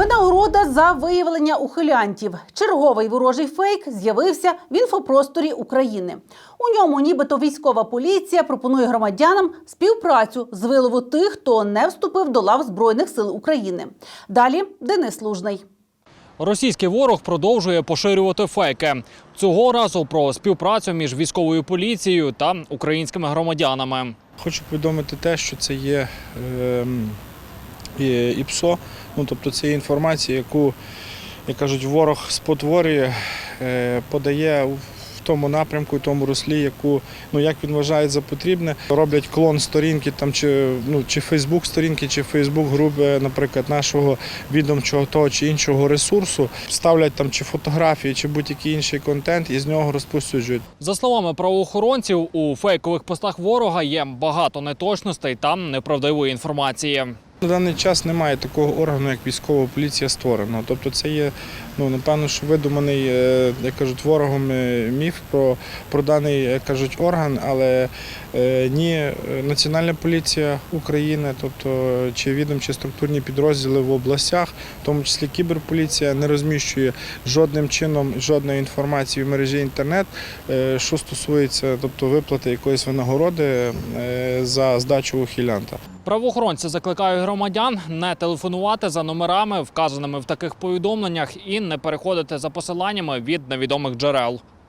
Винагорода за виявлення ухилянтів. Черговий ворожий фейк з'явився в інфопросторі України. У ньому, нібито військова поліція пропонує громадянам співпрацю з вилову тих, хто не вступив до лав Збройних сил України. Далі Денис Лужний. Російський ворог продовжує поширювати фейки. Цього разу про співпрацю між військовою поліцією та українськими громадянами. Хочу повідомити те, що це є ем, і- ІПСО, ну тобто це інформація, яку, як кажуть, ворог спотворює, е, подає в тому напрямку, в тому руслі, яку ну як він вважає за потрібне. Роблять клон сторінки там чи ну чи Фейсбук сторінки, чи Фейсбук групи, наприклад, нашого відомчого того чи іншого ресурсу, ставлять там чи фотографії, чи будь-який інший контент, і з нього розповсюджують. За словами правоохоронців, у фейкових постах ворога є багато неточностей та неправдивої інформації. На даний час немає такого органу, як військова поліція створено. Тобто це є, ну напевно, що видуманий, е, як кажуть, ворогом е, міф про, про даний як кажуть, орган, але е, ні е, Національна поліція України, тобто чи відомчі структурні підрозділи в областях, в тому числі кіберполіція, не розміщує жодним чином жодної інформації в мережі інтернет, е, що стосується тобто, виплати якоїсь винагороди е, за здачу ухилянта. Правоохоронці закликають громадян не телефонувати за номерами, вказаними в таких повідомленнях, і не переходити за посиланнями від невідомих джерел.